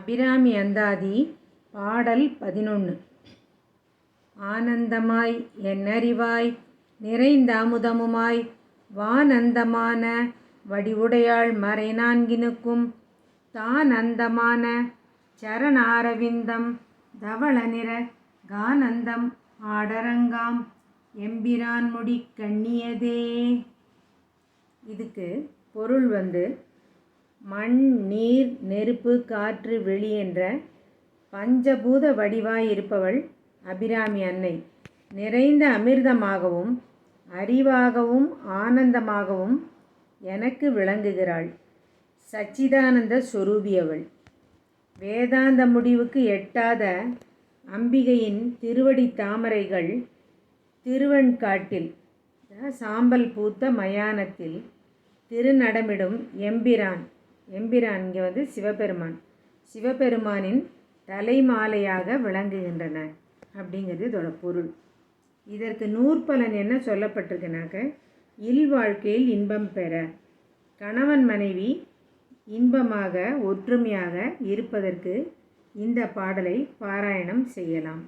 அபிராமி அந்தாதி பாடல் பதினொன்று ஆனந்தமாய் என்னறிவாய் நிறைந்த அமுதமுமாய் வானந்தமான வடிவுடையாள் மறை நான்கினுக்கும் தான் அந்தமான சரணாரவிந்தம் தவள நிற கானந்தம் ஆடரங்காம் எம்பிரான் முடி கண்ணியதே. இதுக்கு பொருள் வந்து மண் நீர் நெருப்பு காற்று வெளி என்ற பஞ்சபூத வடிவாய் இருப்பவள் அபிராமி அன்னை. நிறைந்த அமிர்தமாகவும் அறிவாகவும் ஆனந்தமாகவும் எனக்கு விளங்குகிறாள். சச்சிதானந்த சொரூபியவள் வேதாந்த முடிவுக்கு எட்டாத அம்பிகையின் திருவடி தாமரைகள் திருவெண்காட்டில் சாம்பல் பூத்த மயானத்தில் திருநடமிடும் எம்பிரான். எம்பிரான் இங்கே வந்து சிவபெருமான். சிவபெருமானின் தலைமாலையாக விளங்குகின்றன அப்படிங்கிறது இதோட பொருள். இதற்கு நூற்பலன் என்ன சொல்லப்பட்டிருக்குனாக்க இல்வாழ்க்கையில் இன்பம் பெற கணவன் மனைவி இன்பமாக ஒற்றுமையாக இருப்பதற்கு இந்த பாடலை பாராயணம் செய்யலாம்.